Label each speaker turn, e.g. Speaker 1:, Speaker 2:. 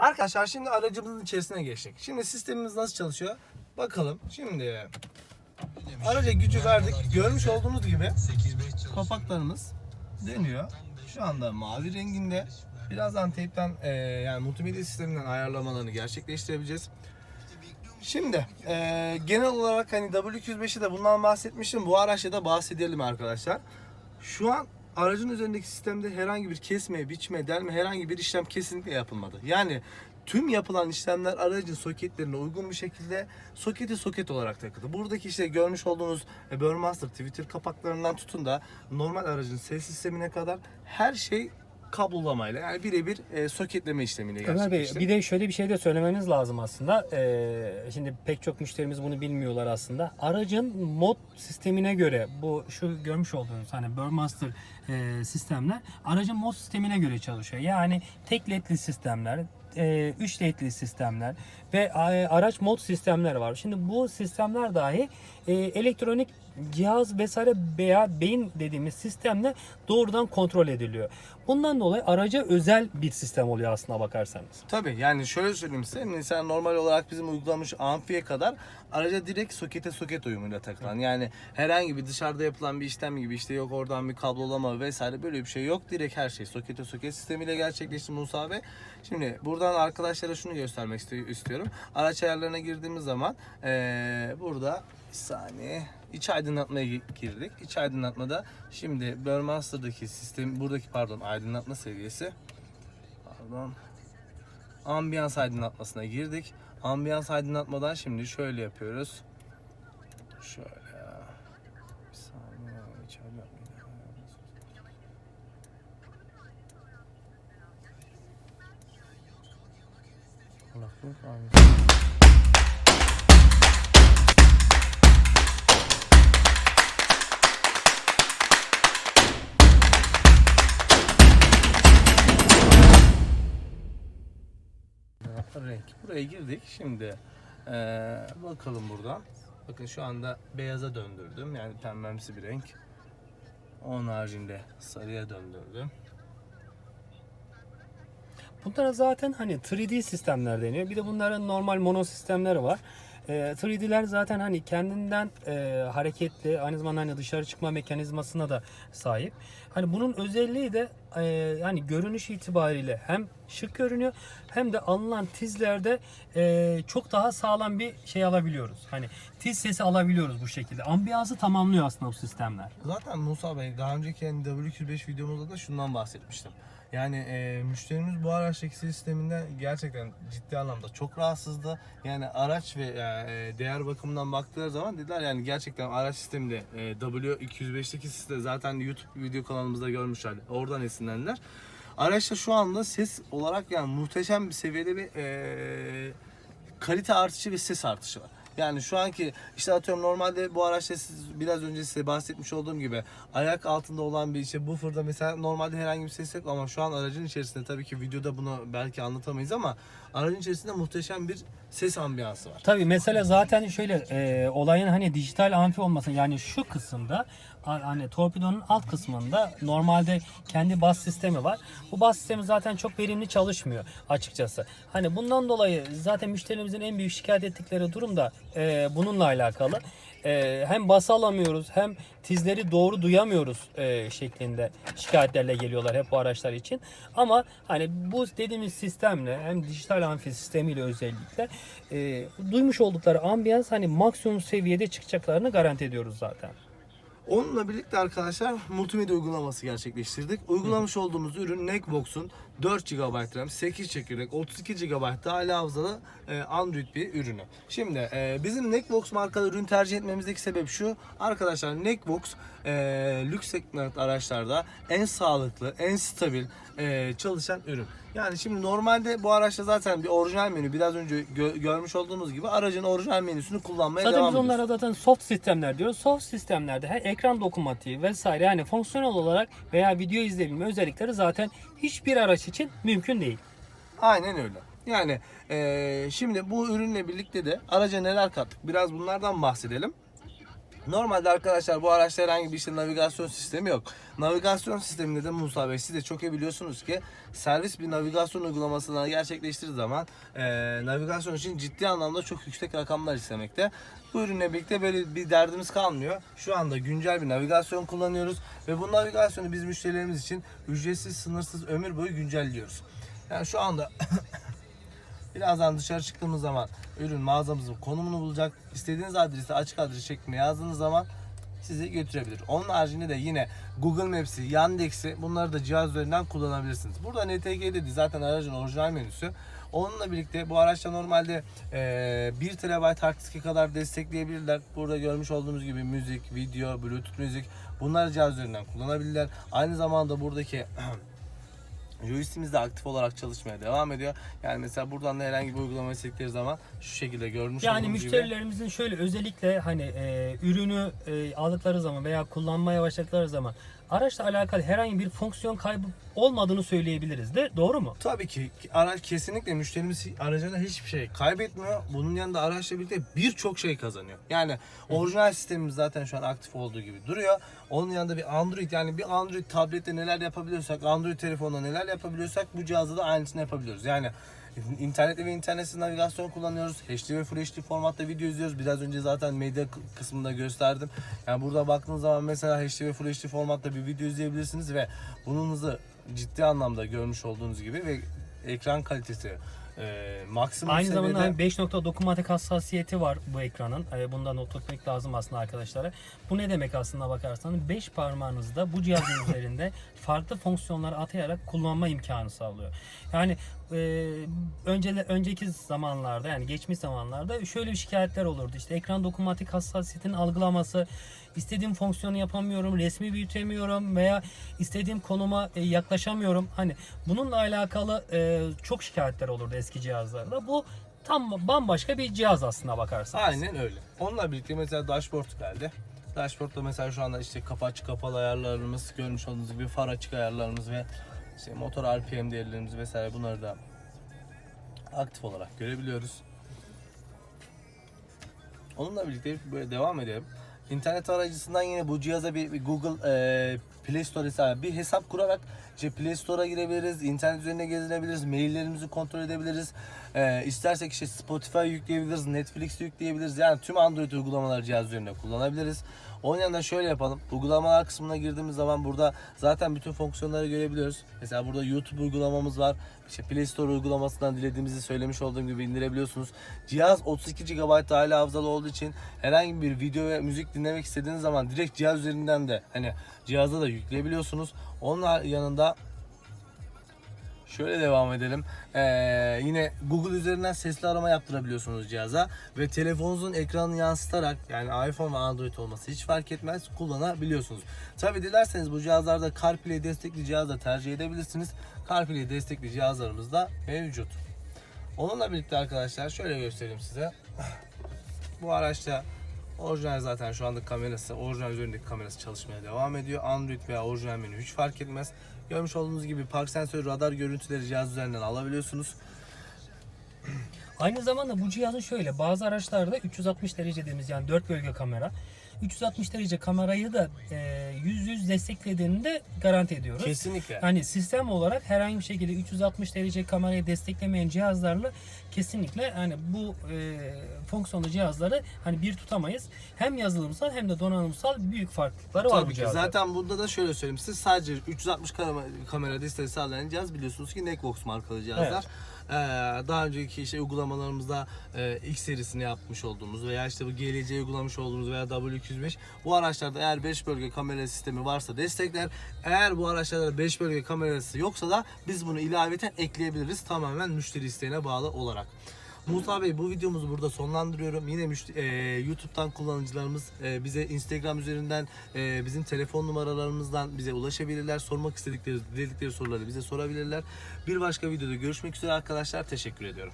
Speaker 1: Arkadaşlar şimdi aracımızın içerisine geçtik. Şimdi sistemimiz nasıl çalışıyor? Bakalım. Şimdi araca gücü verdik. Görmüş olduğunuz gibi kapaklarımız dönüyor. Şu anda mavi renginde. Birazdan teypten e, yani multimedya sisteminden ayarlamalarını gerçekleştirebileceğiz. Şimdi e, genel olarak hani W205'i de bundan bahsetmiştim. Bu araçta da bahsedelim arkadaşlar. Şu an aracın üzerindeki sistemde herhangi bir kesme, biçme, delme herhangi bir işlem kesinlikle yapılmadı. Yani tüm yapılan işlemler aracın soketlerine uygun bir şekilde soketi soket olarak takıldı. Buradaki işte görmüş olduğunuz e, Burmester, Twitter kapaklarından tutun da normal aracın ses sistemine kadar her şey kablolamayla yani birebir e, soketleme işlemiyle
Speaker 2: Ömer Bey bir de şöyle bir şey de söylememiz lazım aslında. Ee, şimdi pek çok müşterimiz bunu bilmiyorlar aslında. Aracın mod sistemine göre bu şu görmüş olduğunuz hani Burmaster e, sistemler aracın mod sistemine göre çalışıyor. Yani tek ledli sistemler, e, 3 ledli sistemler ve e, araç mod sistemler var. Şimdi bu sistemler dahi e, elektronik cihaz vesaire veya beyin dediğimiz sistemle doğrudan kontrol ediliyor. Bundan dolayı araca özel bir sistem oluyor aslına bakarsanız.
Speaker 1: Tabii yani şöyle söyleyeyim size. Mesela normal olarak bizim uygulamış amfiye kadar araca direkt sokete soket uyumuyla takılan. Yani herhangi bir dışarıda yapılan bir işlem gibi işte yok oradan bir kablolama vesaire böyle bir şey yok. Direkt her şey sokete soket sistemiyle gerçekleşti Musa Bey. Şimdi buradan arkadaşlara şunu göstermek isti- istiyorum. Araç ayarlarına girdiğimiz zaman eee, burada bir saniye iç aydınlatmaya gi- girdik. İç aydınlatmada şimdi Burmaster'daki sistem buradaki pardon aydınlatma seviyesi pardon ambiyans aydınlatmasına girdik. Ambiyans aydınlatmadan şimdi şöyle yapıyoruz. Şöyle. Bir saniye. içeride Kulaklık renk. Buraya girdik. Şimdi eee, bakalım buradan. Bakın şu anda beyaza döndürdüm. Yani pembemsi bir renk. Onun haricinde sarıya döndürdüm.
Speaker 2: Bunlara zaten hani 3D sistemler deniyor. Bir de bunların normal mono sistemleri var. Ee, 3D'ler zaten hani kendinden e, hareketli, aynı zamanda hani dışarı çıkma mekanizmasına da sahip. Hani bunun özelliği de e, yani görünüş itibariyle hem şık görünüyor hem de alınan tizlerde e, çok daha sağlam bir şey alabiliyoruz. Hani tiz sesi alabiliyoruz bu şekilde. Ambiyansı tamamlıyor aslında bu sistemler.
Speaker 1: Zaten Musa Bey daha önceki hani W205 videomuzda da şundan bahsetmiştim. Yani e, müşterimiz bu araçtaki sisteminden gerçekten ciddi anlamda çok rahatsızdı. Yani araç ve e, değer bakımından baktığı zaman dediler yani gerçekten araç sisteminde e, W205'teki sistem zaten YouTube video kanalımızda görmüşler. Oradan esinlendiler. Araçta şu anda ses olarak yani muhteşem bir seviyede bir e, kalite artışı ve ses artışı var. Yani şu anki işte atıyorum normalde bu araçta siz biraz önce size bahsetmiş olduğum gibi ayak altında olan bir işte buffer'da mesela normalde herhangi bir ses yok ama şu an aracın içerisinde tabii ki videoda bunu belki anlatamayız ama aracın içerisinde muhteşem bir ses ambiyansı var.
Speaker 2: Tabii mesela zaten şöyle e, olayın hani dijital amfi olması yani şu kısımda hani torpidonun alt kısmında normalde kendi bas sistemi var. Bu bas sistemi zaten çok verimli çalışmıyor açıkçası. Hani bundan dolayı zaten müşterimizin en büyük şikayet ettikleri durum da e, bununla alakalı. E, hem bas alamıyoruz hem tizleri doğru duyamıyoruz e, şeklinde şikayetlerle geliyorlar hep bu araçlar için. Ama hani bu dediğimiz sistemle hem dijital amfi sistemiyle özellikle e, duymuş oldukları ambiyans hani maksimum seviyede çıkacaklarını garanti ediyoruz zaten.
Speaker 1: Onunla birlikte arkadaşlar multimedya uygulaması gerçekleştirdik. Uygulamış olduğumuz ürün Neckbox'un 4 GB RAM, 8 çekirdek, 32 GB hala hafızalı Android bir ürünü. Şimdi e, bizim Neckbox markalı ürün tercih etmemizdeki sebep şu. Arkadaşlar Neckbox e, lüks segment araçlarda en sağlıklı, en stabil e, çalışan ürün. Yani şimdi normalde bu araçta zaten bir orijinal menü biraz önce gö- görmüş olduğumuz gibi aracın orijinal menüsünü kullanmaya
Speaker 2: Zaten
Speaker 1: devam
Speaker 2: biz
Speaker 1: ediyoruz.
Speaker 2: onlara zaten soft sistemler diyoruz. Soft sistemlerde her ekran dokunmatiği vesaire yani fonksiyonel olarak veya video izleyebilme özellikleri zaten hiçbir araç için mümkün değil.
Speaker 1: Aynen öyle. Yani eee, şimdi bu ürünle birlikte de araca neler kattık? Biraz bunlardan bahsedelim. Normalde arkadaşlar bu araçta herhangi bir işte navigasyon sistemi yok. Navigasyon sisteminde de Musa Bey siz de çok iyi biliyorsunuz ki servis bir navigasyon uygulamasını gerçekleştirdiği zaman e, navigasyon için ciddi anlamda çok yüksek rakamlar istemekte. Bu ürünle birlikte böyle bir derdimiz kalmıyor. Şu anda güncel bir navigasyon kullanıyoruz ve bu navigasyonu biz müşterilerimiz için ücretsiz sınırsız ömür boyu güncelliyoruz. Yani şu anda Birazdan dışarı çıktığımız zaman ürün mağazamızın konumunu bulacak. İstediğiniz adresi açık adres şeklinde yazdığınız zaman sizi götürebilir. Onun haricinde de yine Google Maps'i, Yandex'i bunları da cihaz üzerinden kullanabilirsiniz. Burada NTG dedi zaten aracın orijinal menüsü. Onunla birlikte bu araçta normalde eee 1 TB hard kadar destekleyebilirler. Burada görmüş olduğunuz gibi müzik, video, bluetooth müzik bunları cihaz üzerinden kullanabilirler. Aynı zamanda buradaki Joystick'imiz de aktif olarak çalışmaya devam ediyor. Yani mesela buradan da herhangi bir uygulama istedikleri zaman şu şekilde görmüş
Speaker 2: Yani
Speaker 1: olduğunuz
Speaker 2: müşterilerimizin şöyle özellikle hani e, ürünü e, aldıkları zaman veya kullanmaya başladıkları zaman araçla alakalı herhangi bir fonksiyon kaybı olmadığını söyleyebiliriz de doğru mu?
Speaker 1: Tabii ki araç kesinlikle müşterimiz aracına hiçbir şey kaybetmiyor. Bunun yanında araçla birlikte birçok şey kazanıyor. Yani orijinal sistemimiz zaten şu an aktif olduğu gibi duruyor. Onun yanında bir Android yani bir Android tablette neler yapabiliyorsak, Android telefonda neler yapabiliyorsak bu cihazda da aynısını yapabiliyoruz. Yani İnternette ve internetsiz navigasyon kullanıyoruz. HD ve Full HD formatta video izliyoruz. Biraz önce zaten medya kı- kısmında gösterdim. Yani burada baktığınız zaman mesela HD ve Full HD formatta bir video izleyebilirsiniz ve bunun hızı ciddi anlamda görmüş olduğunuz gibi ve ekran kalitesi e, maksimum
Speaker 2: Aynı
Speaker 1: seviyede.
Speaker 2: zamanda hani 5 nokta dokunmatik hassasiyeti var bu ekranın. Ee, Bundan not tutmak lazım aslında arkadaşlara. Bu ne demek aslında bakarsanız 5 parmağınızda bu cihazın üzerinde farklı fonksiyonları atayarak kullanma imkanı sağlıyor. Yani e, öncele, önceki zamanlarda yani geçmiş zamanlarda şöyle şikayetler olurdu. İşte ekran dokunmatik hassasiyetinin algılaması, istediğim fonksiyonu yapamıyorum, resmi büyütemiyorum veya istediğim konuma e, yaklaşamıyorum. Hani bununla alakalı e, çok şikayetler olurdu eski cihazlarda. Bu tam bambaşka bir cihaz aslında bakarsanız.
Speaker 1: Aynen öyle. Onunla birlikte mesela dashboard geldi. Dashboard'da mesela şu anda işte kapı açık kapalı ayarlarımız, görmüş olduğunuz gibi far açık ayarlarımız ve işte motor RPM değerlerimiz vesaire bunları da aktif olarak görebiliyoruz. Onunla birlikte böyle devam edelim. İnternet arayıcısından yine bu cihaza bir, bir Google e, Play Store hesabı bir hesap kurarak işte Play Store'a girebiliriz, internet üzerinde gezinebiliriz, maillerimizi kontrol edebiliriz. E, istersek işte Spotify yükleyebiliriz, Netflix yükleyebiliriz. Yani tüm Android uygulamaları cihaz üzerinde kullanabiliriz. Onun yanında şöyle yapalım. Uygulamalar kısmına girdiğimiz zaman burada zaten bütün fonksiyonları görebiliyoruz. Mesela burada YouTube uygulamamız var. İşte Play Store uygulamasından dilediğimizi söylemiş olduğum gibi indirebiliyorsunuz. Cihaz 32 GB dahili hafızalı olduğu için herhangi bir video ve müzik dinlemek istediğiniz zaman direkt cihaz üzerinden de hani cihaza da yükleyebiliyorsunuz. Onun yanında Şöyle devam edelim. Ee, yine Google üzerinden sesli arama yaptırabiliyorsunuz cihaza ve telefonunuzun ekranını yansıtarak yani iPhone ve Android olması hiç fark etmez kullanabiliyorsunuz. Tabi dilerseniz bu cihazlarda CarPlay destekli cihaz tercih edebilirsiniz. CarPlay destekli cihazlarımız da mevcut. Onunla birlikte arkadaşlar şöyle göstereyim size. Bu araçta orijinal zaten şu anda kamerası, orijinal üzerindeki kamerası çalışmaya devam ediyor. Android veya orijinal menü hiç fark etmez. Görmüş olduğunuz gibi park sensörü radar görüntüleri cihaz üzerinden alabiliyorsunuz.
Speaker 2: Aynı zamanda bu cihazın şöyle bazı araçlarda 360 derece dediğimiz yani 4 bölge kamera 360 derece kamerayı da e, yüz yüz desteklediğini de garanti ediyoruz.
Speaker 1: Kesinlikle.
Speaker 2: Hani sistem olarak herhangi bir şekilde 360 derece kamerayı desteklemeyen cihazlarla kesinlikle hani bu e, fonksiyonlu cihazları hani bir tutamayız. Hem yazılımsal hem de donanımsal büyük farklılıkları var bu
Speaker 1: Tabii ki.
Speaker 2: cihazların.
Speaker 1: Zaten bunda da şöyle söyleyeyim size sadece 360 kamera, kamera desteği sağlayan cihaz biliyorsunuz ki Necvox markalı cihazlar. Ee, daha önceki işte uygulamalarımızda e, X serisini yapmış olduğumuz veya işte bu GLC uygulamış olduğumuz veya W205 bu araçlarda eğer 5 bölge kamera sistemi varsa destekler. Eğer bu araçlarda 5 bölge kamerası yoksa da biz bunu ilaveten ekleyebiliriz tamamen müşteri isteğine bağlı olarak. Musa Bey bu videomuzu burada sonlandırıyorum. Yine müşte- e, YouTube'dan kullanıcılarımız e, bize Instagram üzerinden e, bizim telefon numaralarımızdan bize ulaşabilirler. Sormak istedikleri, diledikleri soruları bize sorabilirler. Bir başka videoda görüşmek üzere arkadaşlar. Teşekkür ediyorum.